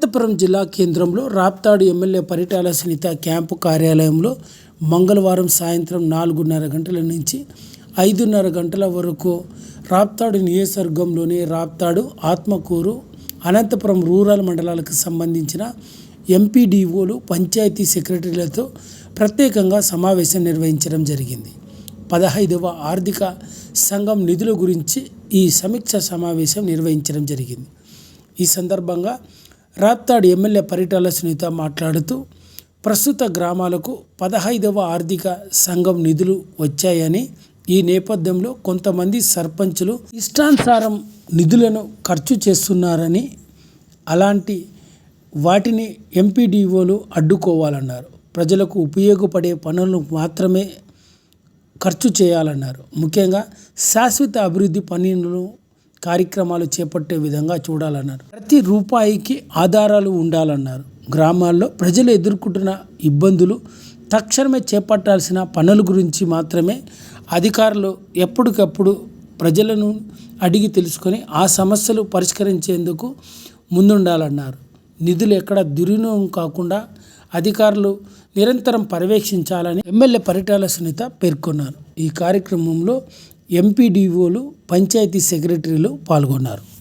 అనంతపురం జిల్లా కేంద్రంలో Raptadu MLA Paritala Sunitha camp కార్యాలయంలో మంగళవారం సాయంత్రం నాలుగున్నర గంటల నుంచి ఐదున్నర గంటల వరకు రాప్తాడు నియోజకవర్గంలోని రాప్తాడు ఆత్మకూరు అనంతపురం రూరల్ మండలాలకు సంబంధించిన ఎంపీడీఓలు పంచాయతీ సెక్రటరీలతో ప్రత్యేకంగా సమావేశం నిర్వహించడం జరిగింది. పదహైదవ ఆర్థిక సంఘం నిధుల గురించి ఈ సమీక్ష సమావేశం నిర్వహించడం జరిగింది. ఈ సందర్భంగా రాప్తాడు ఎమ్మెల్యే పరిటాల సునీత మాట్లాడుతూ ప్రస్తుత గ్రామాలకు పదహైదవ ఆర్థిక సంఘం నిధులు వచ్చాయని ఈ నేపథ్యంలో కొంతమంది సర్పంచులు ఇష్టానుసారం నిధులను ఖర్చు చేస్తున్నారని అలాంటి వాటిని ఎంపీడీఓలు అడ్డుకోవాలన్నారు. ప్రజలకు ఉపయోగపడే పనులను మాత్రమే ఖర్చు చేయాలన్నారు. ముఖ్యంగా శాశ్వత అభివృద్ధి పనులను కార్యక్రమాలు చేపట్టే విధంగా చూడాలన్నారు. ప్రతి రూపాయికి ఆధారాలు ఉండాలన్నారు. గ్రామాల్లో ప్రజలు ఎదుర్కొంటున్న ఇబ్బందులు తక్షణమే చేపట్టాల్సిన పనుల గురించి మాత్రమే అధికారులు ఎప్పటికప్పుడు ప్రజలను అడిగి తెలుసుకొని ఆ సమస్యలు పరిష్కరించేందుకు ముందుండాలన్నారు. నిధులు ఎక్కడ దుర్వినియోగం కాకుండా అధికారులు నిరంతరం పర్యవేక్షించాలని ఎమ్మెల్యే పరిటాల సునీత పేర్కొన్నారు. ఈ కార్యక్రమంలో ఎంపీడీఓలు పంచాయతీ సెక్రటరీలు పాల్గొన్నారు.